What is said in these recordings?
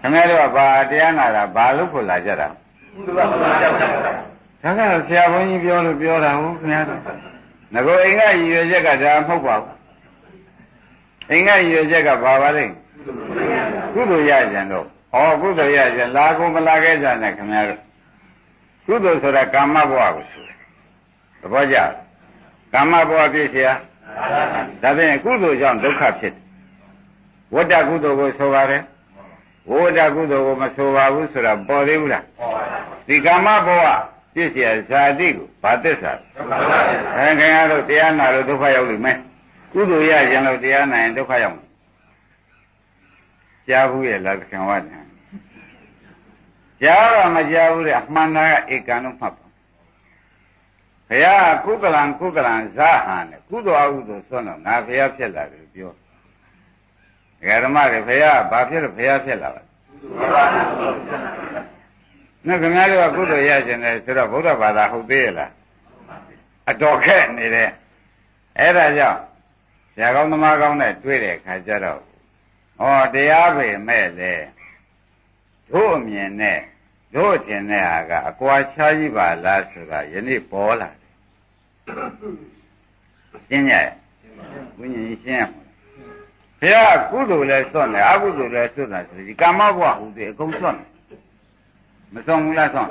ခင်ဗျားတို့ကဘာတရားနာတာဘာလို့ဖို့လာကြတာ ကုသိုလ်ကဘာကြောင့်လဲ ဒါကတော့ဆရာဘုန်းကြီးပြောလို့ပြောတာဟုတ်ခင်ဗျားတို့ငကိုအိမ်ကရည်ရွယ်ချက်ကဒါမဟုတ်ပါဘူးအိမ်ကရည်ရွယ်ချက်ကဘာပါလဲကုသိုလ်ရကြံတော့ဩကုသိုလ်ရကြံလာကုန်မလာခဲ့ကြနဲ့ခင်ဗျားတို့ကုသိုလ်ဆိုတာကာမဘဝကိုဆိုတယ်သဘောကျလားကာမဘဝဖြစ်เสียဒါဖြင့်ကုသိုလ်ကြောင့်ဒုက္ခဖြစ်တယ်ဝတ္တကုသိုလ်ကိုဆိုပါတယ် ဝိဝတကုသိုလ်ကိုမဆိုပါဘူးဆိုတာပေါ်သေးဘူးလားပေါ်ပါဘူးဒီကာမဘဝပြည့်စရာဇာတိကိုဘာသစ္စာလဲအဲခင်ဗျားတို့တရားနာလို့ဒုက္ခရောက်လိမ့်မယ်ကုသိုလ်ရခြင်းလို့တရားနာရင်ဒုက္ခရောက်မယ်ကြားဘူးရဲ့လားခင်ဗျားကကြားတော့မကြားဘူးတဲ့အမှန်တရားကဧကံလို့မှတ်ပါဘုရားကုသလံကုသလံဇာဟံနဲ့ကုသိုလ်အကုသိုလ်ဆွံ့တော့ငါဘုရားဖြစ်လာတယ်ပြော ဒကာဓမ္မတွေဘုရားဘာဖြစ်လို့ဘုရားဖြစ်လာလဲနော်ခင်ဗျားတို့ကကုသိုလ်ရကျင်တယ်ဆိုတော့ဗုဒ္ဓဘာသာဟုတ်သေးရဲ့လားအတော်ခက်နေတဲ့အဲ့ဒါကြောင့်ဆရာကောင်းသမားကောင်းနဲ့တွေ့တဲ့အခါကျတော့ဩတရားပဲမဲ့လေတို့အမြင်နဲ့တို့ကျင်တဲ့ဟာကအကွာခြားကြီးပါလားဆိုတာယနေ့ပေါ်လာတယ်ရှင်းရဲ့ဘုညာကြီးရှင်းရမှာ ဘုရားကုသိုလ်လဲစွန့်တယ်အကုသိုလ်လဲစွန့်တာဆိုဒီကာမဘဝဟုတ်တယ်အကုန်စွန့်တယ်မဆုံးဘူးလားဆုံး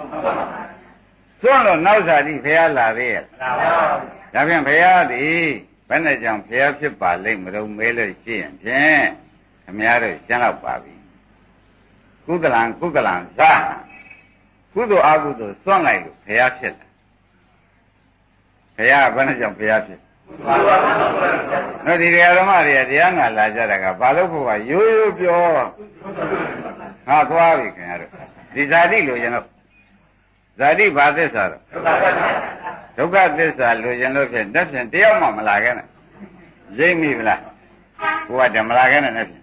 စွန့်လို့နောက်စားတိဘုရားလာသေးရဲ့လာပါဘူးဒါဖြင့်ဘုရားသည်ဘယ်နဲ့ကြောင့်ဘုရားဖြစ်ပါလိမ့်မလို့မဲလို့ရှိရင်ဖြင့်ခမည်းတော်ရှင်းတော့ပါပြီကုသလံကုသလံဇာကုသိုလ်အကုသိုလ်စွန့်လိုက်လို့ဘုရားဖြစ်လာဘုရားဘယ်နဲ့ကြောင့်ဘုရားဖြစ်ဘာလို့လဲ တို့ဒီတရားဓမ္မတွေကတရားနာလာကြတာကဘာလို့ဖို့ကရိုးရိုးပြောငါသွားပြီခင်ဗျားတို့ဒီဇာတိလိုရင်တော့ဇာတိဘာသစ္စာတော့ဒုက္ခသစ္စာလိုချင်လို့ဖြင့်တက်ဖြင့်တယောက်မှမလာခဲ့နဲ့ရိပ်မိဗလားကိုကတည်းမလာခဲ့နဲ့နဲ့ဖြင့်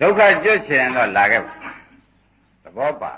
ဒုက္ခကျွတ်ချင်တော့လာခဲ့ပါသဘောပါ